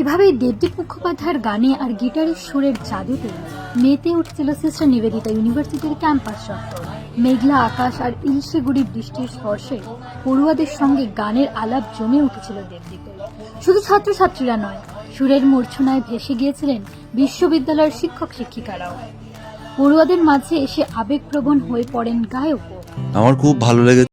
এভাবেই দেবদীপ মুখোপাধ্যায়ের গানে আর গিটারের সুরের জাদুতে মেতে উঠছিল সিস্টার নিবেদিতা ইউনিভার্সিটির ক্যাম্পাস চত্বর। মেঘলা আকাশ আর ইলশেগুড়ি বৃষ্টির স্পর্শে পড়ুয়াদের সঙ্গে গানের আলাপ জমে উঠেছিল দেবদ্বীপে শুধু ছাত্রছাত্রীরা নয়, সুরের মূর্ছনায় ভেসে গিয়েছিলেন বিশ্ববিদ্যালয়ের শিক্ষক শিক্ষিকারাও পড়ুয়াদের মাঝে এসে আবেগপ্রবণ হয়ে পড়েন গায়কও আমার খুব ভালো লেগে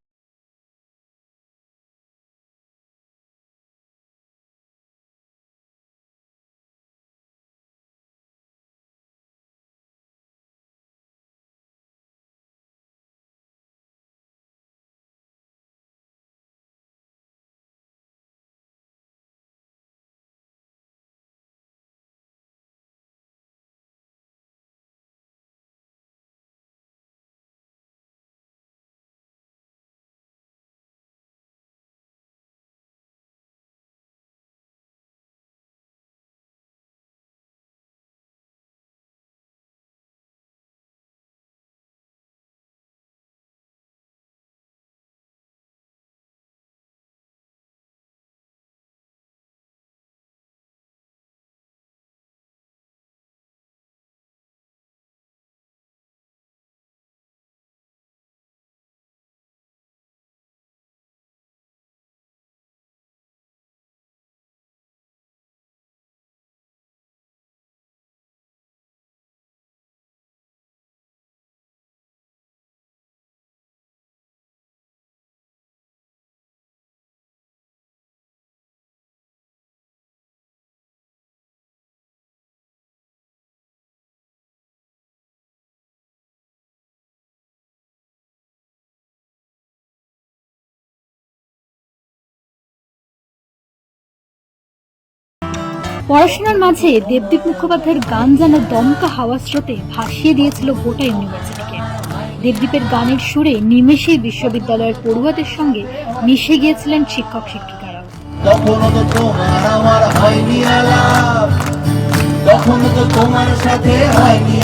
পড়াশোনার মাঝে দেবদীপ মুখোপাধ্যায়ের গান যেন দমকা হাওয়া স্রোতে ভাসিয়ে দিয়েছিল গোটা ইউনিভার্সিটিকে। দেবদীপের গানের সুরে নিমেষেই বিশ্ববিদ্যালয়ের পড়ুয়াদের সঙ্গে মিশে গিয়েছিলেন শিক্ষক শিক্ষিকারাও তোমার সাথে হয়নি